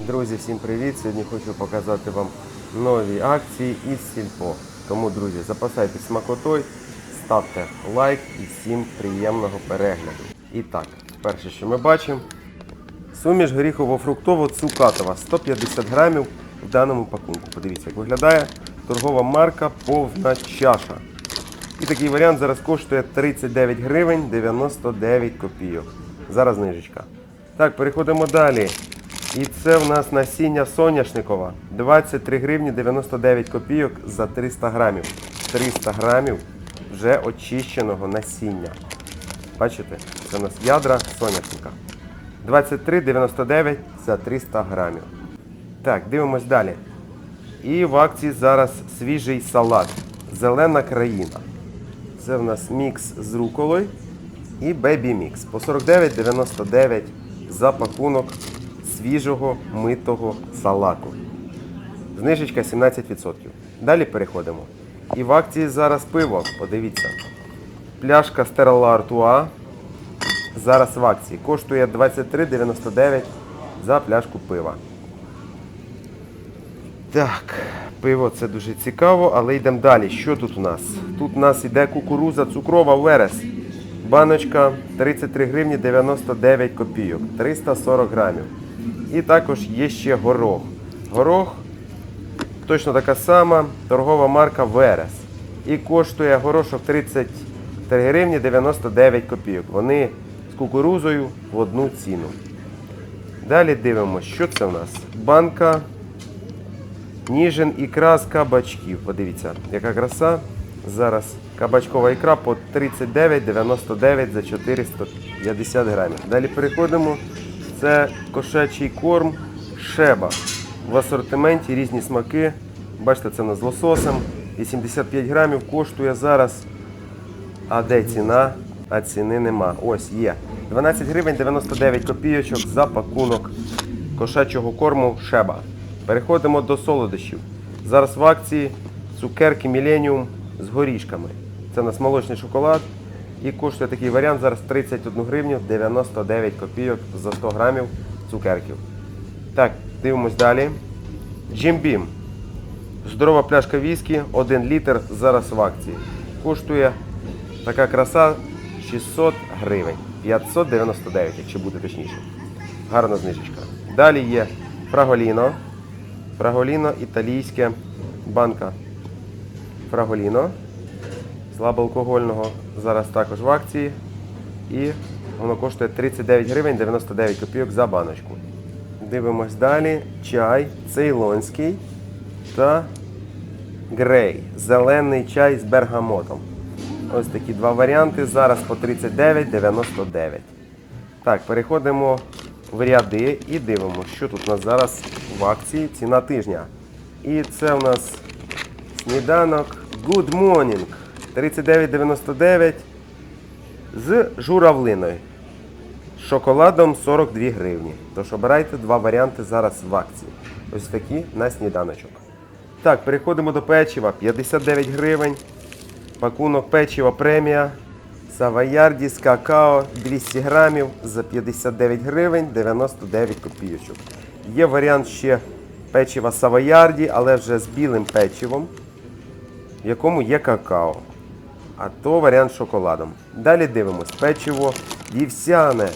Друзі, всім привіт! Сьогодні хочу показати вам нові акції із Сільпо. Тому, друзі, запасайтесь смакотою, ставте лайк і всім приємного перегляду. І так, перше, що ми бачимо, суміш горіхово-фруктово-цукатова 150 грамів в даному пакунку. Подивіться, як виглядає торгова марка повна чаша. І такий варіант зараз коштує 39 гривень 99 копійок. Зараз знижечка. Так, переходимо далі. І це в нас насіння соняшникова. 23 гривні 99 копійок за 300 грамів. 300 грамів вже очищеного насіння. Бачите? Це у нас ядра соняшника. 23,99 за 300 грамів. Так, дивимось далі. І в акції зараз свіжий салат. Зелена країна. Це в нас мікс з руколою і бебі мікс. По 49,99 за пакунок свіжого митого салату. Знижечка 17%. Далі переходимо. І в акції зараз пиво. Подивіться. Пляшка Стелла Артуа зараз в акції. Коштує 23,99 за пляшку пива. Так, пиво це дуже цікаво, але йдемо далі. Що тут у нас? Тут у нас іде кукуруза цукрова верес. Баночка 33 гривні 99 копійок, 340 грамів. І також є ще горох. Горох точно така сама торгова марка Верес. І коштує горошок 33 гривні 99 копійок. Вони з кукурузою в одну ціну. Далі дивимося, що це в нас? Банка Ніжин ікра з кабачків. Подивіться, яка краса. Зараз кабачкова ікра по 39,99 за 450 грамів. Далі переходимо. Це кошачий корм шеба. В асортименті різні смаки. Бачите, це з лососем. 85 грамів коштує зараз. А де ціна? А ціни нема. Ось є. 12 гривень 99 копійочок за пакунок кошачого корму шеба. Переходимо до солодощів. Зараз в акції цукерки Millennium з горішками. Це у нас молочний шоколад. І коштує такий варіант зараз 31 гривню 99 копійок за 100 грамів цукерків. Так, дивимось далі. Jim Beam. Здорова пляшка віскі, 1 літр зараз в акції. Коштує така краса 600 гривень. 599, якщо бути точніше. Гарна знижечка. Далі є Фраголіно. Фраголіно італійське банка. Фраголіно. Слабоалкогольного зараз також в акції. І воно коштує 39 гривень 99 копійок за баночку. Дивимось далі. Чай цейлонський та грей. Зелений чай з бергамотом. Ось такі два варіанти. Зараз по 39,99. Так, переходимо в ряди і дивимося, що тут у нас зараз в акції. Ціна тижня. І це у нас сніданок Good Morning 39,99 з журавлиною. Шоколадом 42 гривні. Тож обирайте два варіанти зараз в акції. Ось такі на сніданочок. Так, переходимо до печива. 59 гривень. Пакунок печива премія. Савоярді з какао 200 грамів за 59 гривень 99 копійочок. Є варіант ще печива Савоярді, але вже з білим печивом, в якому є какао. А то варіант з шоколадом. Далі дивимось. Печиво вівсяне.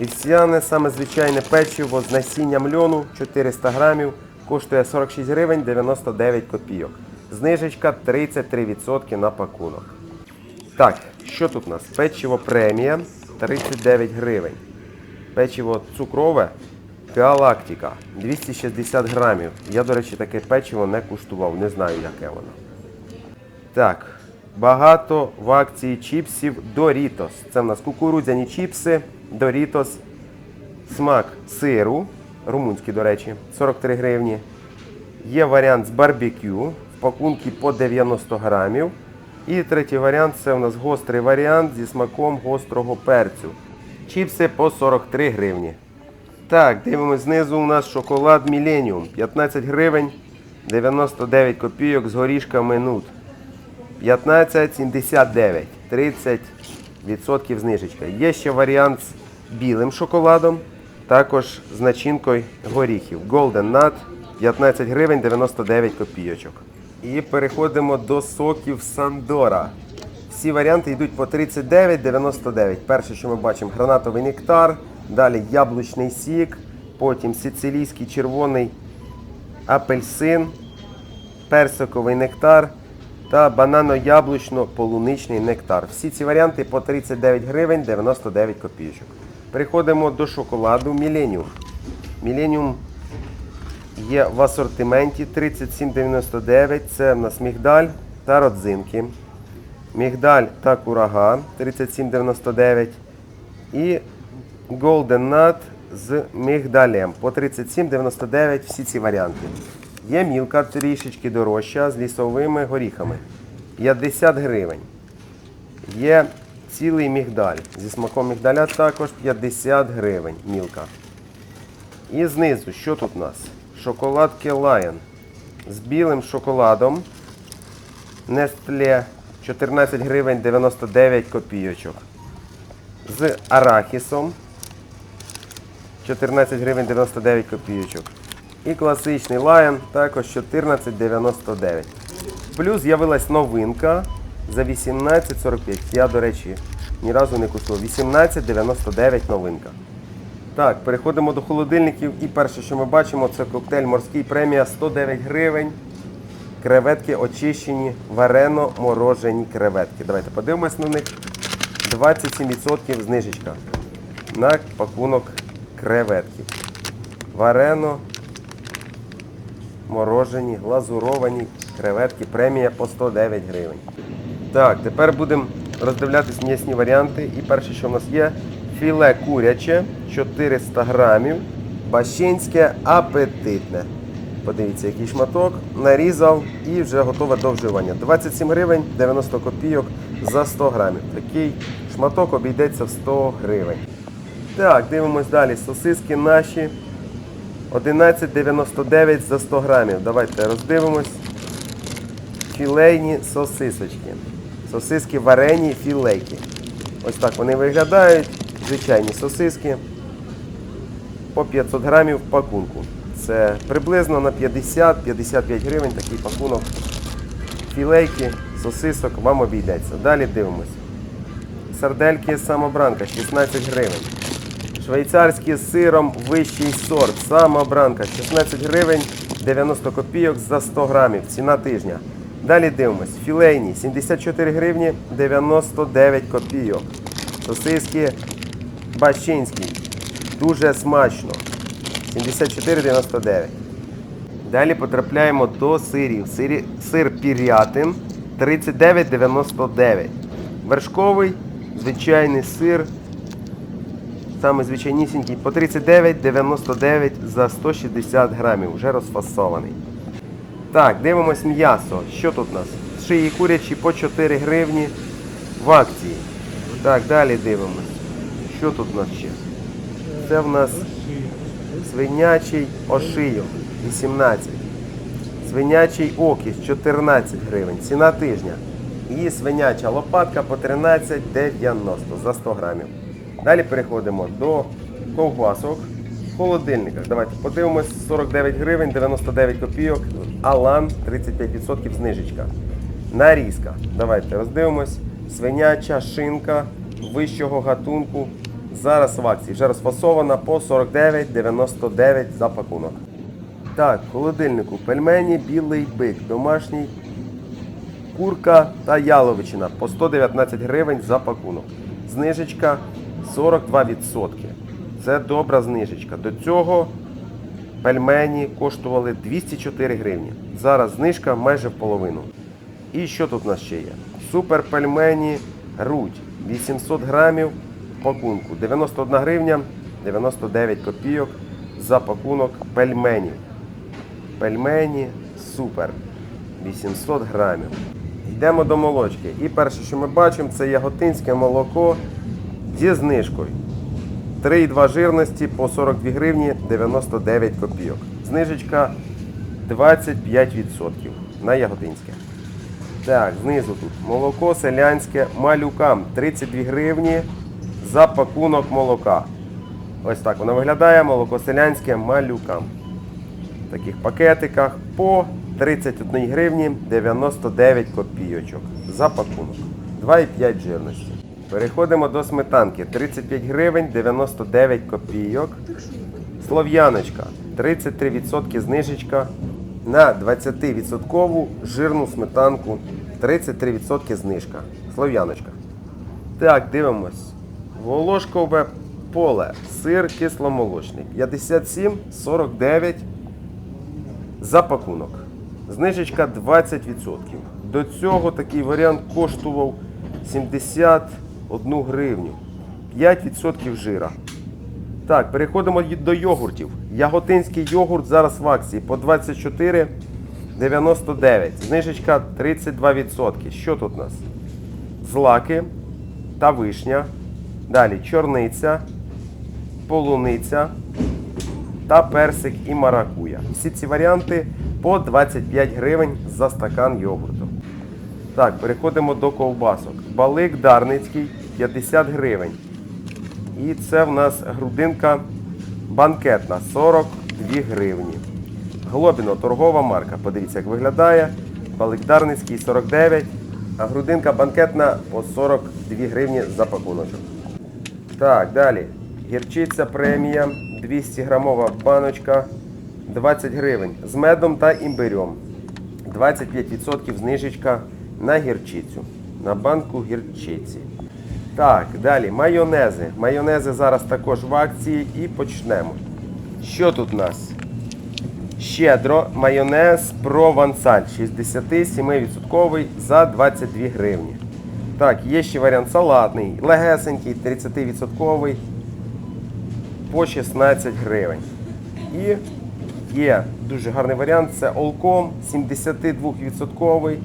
Вівсяне саме звичайне печиво з насінням льону 400 грамів. Коштує 46 гривень 99 копійок. Знижечка 33% на пакунок. Так, що тут у нас? Печиво премія 39 гривень. Печиво цукрове Галактика 260 грамів. Я, до речі, таке печиво не куштував, не знаю, яке воно. Так, багато в акції чіпсів Doritos. Це в нас кукурудзяні чіпси Doritos. Смак сиру, румунський, до речі, 43 гривні. Є варіант з барбекю в пакунки по 90 грамів. І третій варіант це у нас гострий варіант зі смаком гострого перцю. Чіпси по 43 гривні. Так, дивимось знизу у нас шоколад Millennium. 15 гривень 99 копійок з горішками нут. 15,79. 30% знижечка. Є ще варіант з білим шоколадом. також з начинкою горіхів. Golden Nut 15 гривень 99 копійочок. І переходимо до соків Сандора. Всі варіанти йдуть по 39,99. Перше, що ми бачимо, гранатовий нектар, далі яблучний сік, потім сицилійський червоний апельсин, персиковий нектар та банано-яблучно-полуничний нектар. Всі ці варіанти по 39 гривень 99 копійочок. Переходимо до шоколаду Millennium. Millennium є в асортименті 37,99. Це в нас мігдаль та родзинки. Мігдаль та курага 37,99. І Golden Nut з мігдалем по 37,99 всі ці варіанти. Є мілка трішечки дорожча з лісовими горіхами. 50 гривень. Є цілий мігдаль. Зі смаком мігдаля також 50 гривень мілка. І знизу, що тут у нас? Шоколадки Lion з білим шоколадом. Nestle 14 гривень 99 копійочок. З арахісом 14 гривень 99 копійочок. І класичний Lion також 14,99. Плюс з'явилась новинка за 18,45. Я, до речі, ні разу не купив. 18,99 новинка. Так, переходимо до холодильників. І перше, що ми бачимо, це коктейль морський премія 109 гривень. Креветки очищені, варено морожені креветки. Давайте подивимось на них. 27% знижечка на пакунок креветки. Варено, морожені, глазуровані креветки. Премія по 109 гривень. Так, тепер будемо роздивлятись м'ясні варіанти. І перше, що в нас є, філе куряче 400 грамів. Бащинське апетитне. Подивіться, який шматок. Нарізав і вже готове до вживання. 27 гривень 90 копійок за 100 грамів. Такий шматок обійдеться в 100 гривень. Так, дивимось далі. Сосиски наші. 11,99 за 100 грамів. Давайте роздивимось. Філейні сосисочки. Сосиски варені філейки. Ось так вони виглядають. Звичайні сосиски по 500 грамів в пакунку. Це приблизно на 50-55 гривень такий пакунок філейки, сосисок вам обійдеться. Далі дивимось. Сардельки самобранка 16 гривень. Швейцарський з сиром вищий сорт. Самобранка 16 гривень 90 копійок за 100 грамів. Ціна тижня. Далі дивимось. Філейні 74 гривні 99 копійок. Сосиски Бащинський. Дуже смачно. 74,99. Далі потрапляємо до сирів. Сирі, сир пірятин 39,99. Вершковий, звичайний сир. Саме звичайнісінький по 39,99 за 160 грамів. Вже розфасований. Так, дивимось м'ясо. Що тут у нас? Шиї курячі по 4 гривні в акції. Так, далі дивимось. Що тут у нас ще? Це в нас свинячий ошийок 18. Свинячий окіс 14 гривень. Ціна тижня. І свиняча лопатка по 13,90 за 100 грамів. Далі переходимо до ковбасок в холодильниках. Давайте подивимось 49 гривень 99 копійок. Алан 35% знижечка. Нарізка. Давайте роздивимось. Свиняча шинка вищого гатунку. Зараз в акції вже розфасована по 49,99 за пакунок. Так, в холодильнику пельмені, білий бик, домашній, курка та яловичина по 119 гривень за пакунок. Знижечка 42%. Це добра знижечка. До цього пельмені коштували 204 гривні. Зараз знижка майже в половину. І що тут у нас ще є? Супер пельмені руть 800 грамів пакунку. 91 гривня 99 копійок за пакунок пельменів. Пельмені супер. 800 грамів. Йдемо до молочки. І перше, що ми бачимо, це яготинське молоко зі знижкою. 3,2 жирності по 42 гривні 99 копійок. Знижечка 25% на яготинське. Так, знизу тут молоко селянське малюкам 32 гривні за пакунок молока. Ось так воно виглядає молоко селянське малюкам. В таких пакетиках по 31 гривні 99 копійочок за пакунок. 2,5 жирності. Переходимо до сметанки. 35 гривень 99 копійок. Слов'яночка 33% знижечка на 20% жирну сметанку. 33% знижка. Слов'яночка. Так, дивимось. Волошкове поле. Сир кисломолочний. 57,49 за пакунок. Знижечка 20%. До цього такий варіант коштував 71 гривню. 5% жира. Так, переходимо до йогуртів. Яготинський йогурт зараз в акції по 24,99. Знижечка 32%. Що тут у нас? Злаки та вишня. Далі чорниця, полуниця та персик і маракуя. Всі ці варіанти по 25 гривень за стакан йогурту. Так, переходимо до ковбасок. Балик Дарницький 50 гривень. І це в нас грудинка банкетна 42 гривні. Глобіно торгова марка. Подивіться, як виглядає. Балик Дарницький 49, а грудинка банкетна по 42 гривні за пакуночок. Так, далі. Гірчиця премія 200 грамова баночка 20 гривень з медом та імбирем. 25% знижечка на гірчицю. На банку гірчиці. Так, далі майонези. Майонези зараз також в акції і почнемо. Що тут у нас? Щедро майонез провансаль 67% за 22 гривні. Так, є ще варіант салатний, легесенький, 30% по 16 гривень. І є дуже гарний варіант, це Олком 72%.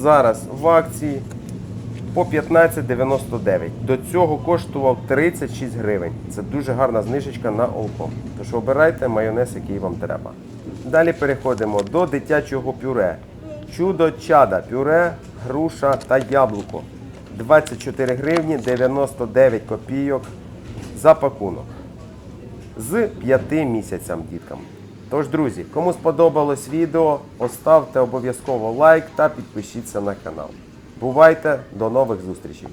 Зараз в акції по 15,99. До цього коштував 36 гривень. Це дуже гарна знижечка на Олком. Тож обирайте майонез, який вам треба. Далі переходимо до дитячого пюре. Чудо чада, пюре, груша та яблуко. 24 гривні 99 копійок за пакунок. З 5 місяцям діткам. Тож, друзі, кому сподобалось відео, поставте обов'язково лайк та підпишіться на канал. Бувайте, до нових зустрічей!